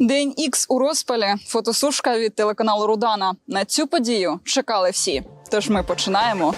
День Ікс у розпалі. Фотосушка від телеканалу Рудана. На цю подію чекали всі. Тож ми починаємо.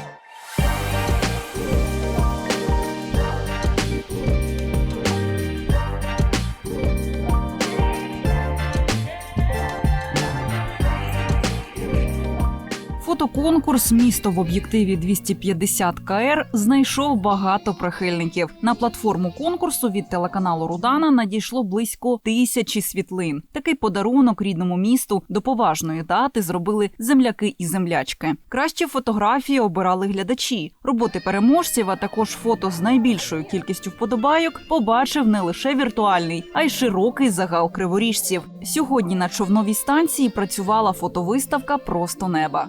Фотоконкурс Місто в об'єктиві 250 КР знайшов багато прихильників. На платформу конкурсу від телеканалу Рудана надійшло близько тисячі світлин. Такий подарунок рідному місту до поважної дати зробили земляки і землячки. Кращі фотографії обирали глядачі. Роботи переможців, а також фото з найбільшою кількістю вподобайок побачив не лише віртуальний, а й широкий загал криворіжців. Сьогодні на човновій станції працювала фотовиставка Просто неба.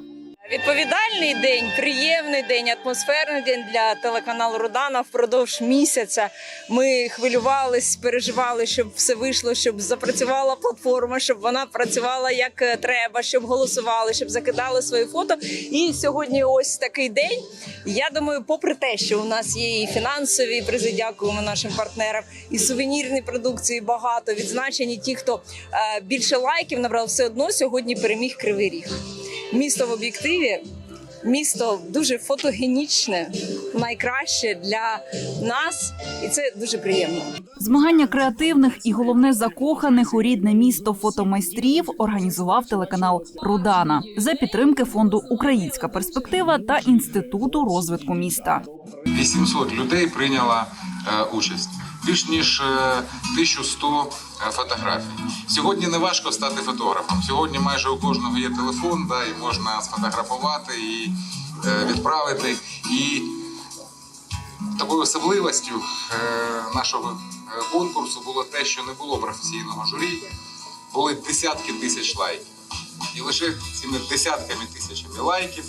Відповідальний день, приємний день, атмосферний день для телеканалу Рудана. Впродовж місяця ми хвилювались, переживали, щоб все вийшло, щоб запрацювала платформа, щоб вона працювала як е, треба, щоб голосували, щоб закидали свої фото. І сьогодні ось такий день. Я думаю, попри те, що у нас є і фінансові призи, дякуємо нашим партнерам, і сувенірні продукції багато відзначені. Ті, хто е, більше лайків набрав, все одно сьогодні переміг Кривий Ріг. Місто в об'єктиві. Місто дуже фотогенічне, найкраще для нас, і це дуже приємно. Змагання креативних і головне закоханих у рідне місто фотомайстрів організував телеканал Рудана за підтримки фонду Українська перспектива та інституту розвитку міста. 800 людей прийняло е, участь. Більш ніж е, 1100 е, фотографій. Сьогодні не важко стати фотографом. Сьогодні майже у кожного є телефон, да, і можна сфотографувати і е, відправити. І такою особливістю е, нашого е, конкурсу було те, що не було професійного журі, були десятки тисяч лайків. І лише цими десятками тисячами лайків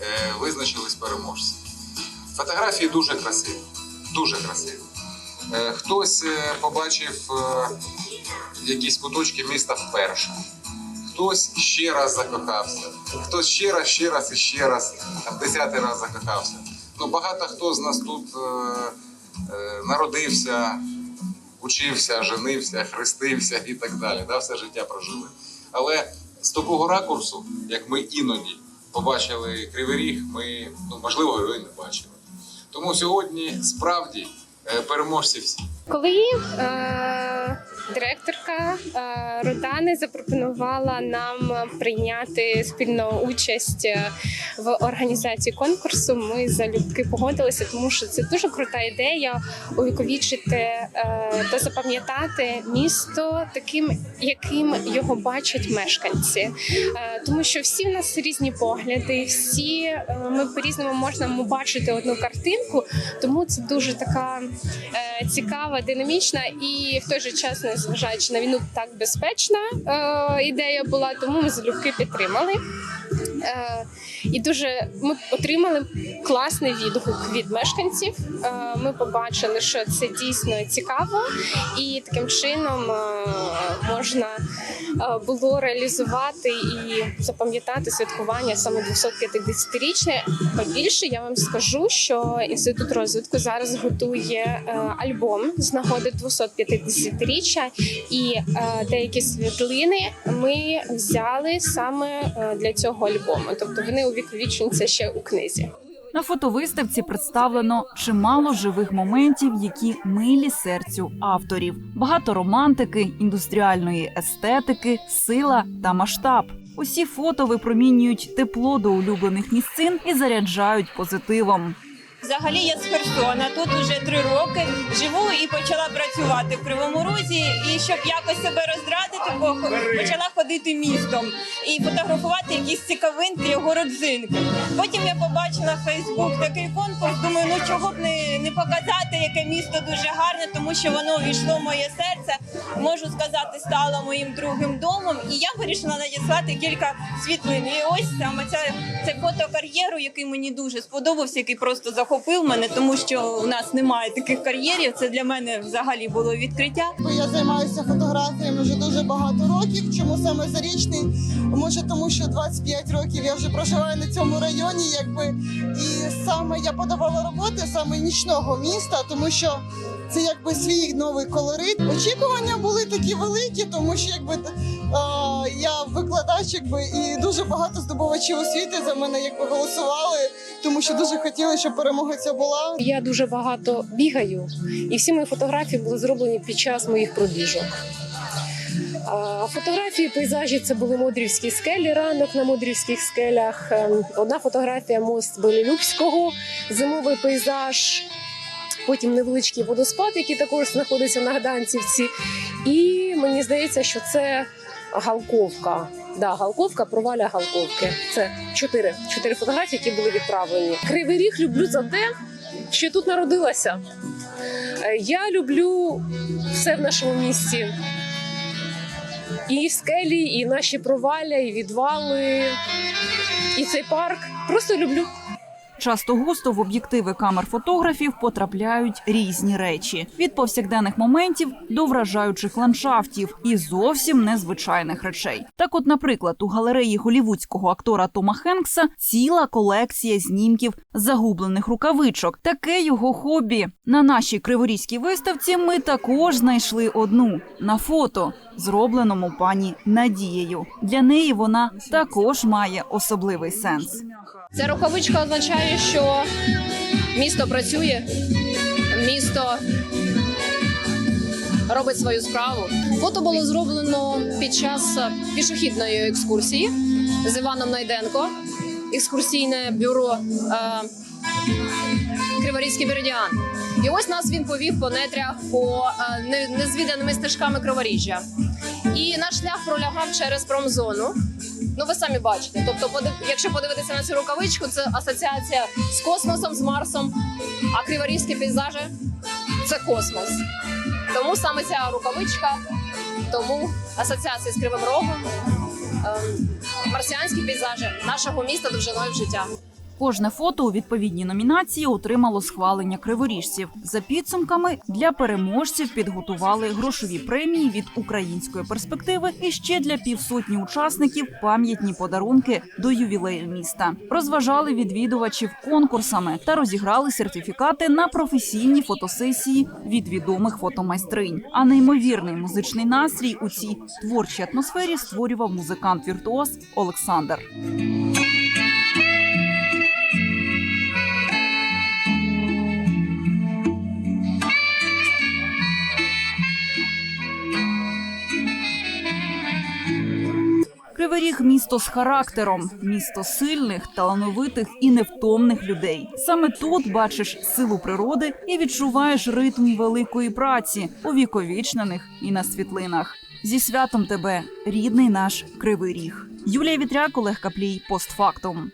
е, визначились переможці. Фотографії дуже красиві. Дуже красиві. Е, Хтось е, побачив е, якісь куточки міста вперше. Хтось ще раз закохався, хтось ще раз, ще раз і ще раз, там десятий раз закохався. Ну, багато хто з нас тут народився, учився, женився, хрестився і так далі. Да, все життя прожили. Але з такого ракурсу, як ми іноді побачили Кривий Ріг, ми, ну, можливо, його і не бачили. Тому сьогодні справді е, переможці всі. Коли е, директорка е, запропонувала нам прийняти спільну участь е, в організації конкурсу, ми залюбки погодилися, тому що це дуже крута ідея увіковічити е, та запам'ятати місто таким, яким його бачать мешканці. Тому що всі в нас різні погляди, всі ми по-різному можемо бачити одну картинку, тому це дуже така цікава, динамічна і в той же час, незважаючи на війну, так безпечна е, ідея була, тому ми залюбки підтримали. Е, і дуже ми отримали класний відгук від мешканців. Е, ми побачили, що це дійсно цікаво, і таким чином е, можна було реалізувати і запам'ятати святкування саме 250-річне. Побільше я вам скажу, що інститут розвитку зараз готує е, альбом з нагоди 250-річчя, і е, деякі світлини ми взяли саме е, для цього альбому. Тобто вони увіковічуються ще у книзі. На фотовиставці представлено чимало живих моментів, які милі серцю авторів. Багато романтики, індустріальної естетики, сила та масштаб. Усі фото випромінюють тепло до улюблених місцин і заряджають позитивом. Взагалі я з Херсона. Тут уже три роки живу і почала працювати в Кривому Розі. І щоб якось себе роздратити, по- почала ходити містом і фотографувати якісь цікавинки його родзинки. Потім я побачила Фейсбук такий конкурс. Думаю, ну чого б не, не показати, яке місто дуже гарне, тому що воно увійшло в моє серце. Можу сказати, стало моїм другим домом. І я вирішила надіслати кілька світлин. І ось саме це фото кар'єру, який мені дуже сподобався, який просто захопив мене, тому що у нас немає таких кар'єрів. Це для мене взагалі було відкриття. Я займаюся фотографіями вже дуже багато років. Чому саме зарічний? Може, тому що 25 років я вже проживаю на цьому районі, якби і саме я подавала роботи саме нічного міста, тому що це якби свій новий колорит. Очікування були такі великі, тому що якби е, я викладач, якби і дуже багато здобувачів освіти за мене якби голосували, тому що дуже хотіли, щоб перемога ця була. Я дуже багато бігаю, і всі мої фотографії були зроблені під час моїх пробіжок. А, Фотографії, пейзажі це були Модрівські скелі, ранок на Модрівських скелях. Ем, Одна фотографія мост Белелюбського, зимовий пейзаж. Потім невеличкий водоспад, який також знаходиться на Гданцівці. І мені здається, що це Галковка. Да, Галковка, проваля Галковки. Це чотири, чотири фотографії, які були відправлені. Кривий ріг люблю за те, що тут народилася. Е, Я люблю все в нашому місті. І скелі, і наші провалля, і відвали, і цей парк. Просто люблю. Часто густо в об'єктиви камер фотографів потрапляють різні речі від повсякденних моментів до вражаючих ландшафтів і зовсім незвичайних речей. Так, от, наприклад, у галереї голівудського актора Тома Хенкса ціла колекція знімків загублених рукавичок. Таке його хобі. На нашій криворізькій виставці ми також знайшли одну на фото, зробленому пані Надією. Для неї вона також має особливий сенс. Ця рукавичка означає, що місто працює, місто робить свою справу. Фото було зроблено під час пішохідної екскурсії з Іваном Найденко, екскурсійне бюро е, Криворізький Меридіан. І ось нас він повів по нетрях по е, незвіданими стежками Криворіжжя. І наш шлях пролягав через промзону. Ну, ви самі бачите. Тобто, якщо подивитися на цю рукавичку, це асоціація з космосом, з Марсом, а криворізькі пейзажі це космос. Тому саме ця рукавичка, тому асоціація з Кривим Рогом, ем, марсіанські пейзажі нашого міста довжиною в життя. Кожне фото у відповідній номінації отримало схвалення криворіжців. За підсумками для переможців підготували грошові премії від української перспективи і ще для півсотні учасників пам'ятні подарунки до ювілею міста. Розважали відвідувачів конкурсами та розіграли сертифікати на професійні фотосесії від відомих фотомайстринь. А неймовірний музичний настрій у цій творчій атмосфері створював музикант віртуоз Олександр. Кривий – місто з характером, місто сильних, талановитих і невтомних людей. Саме тут бачиш силу природи і відчуваєш ритм великої праці, у віковічнених і на світлинах. Зі святом тебе, рідний наш Кривий Ріг. Юлія Вітряк, Олег Каплій, постфактум.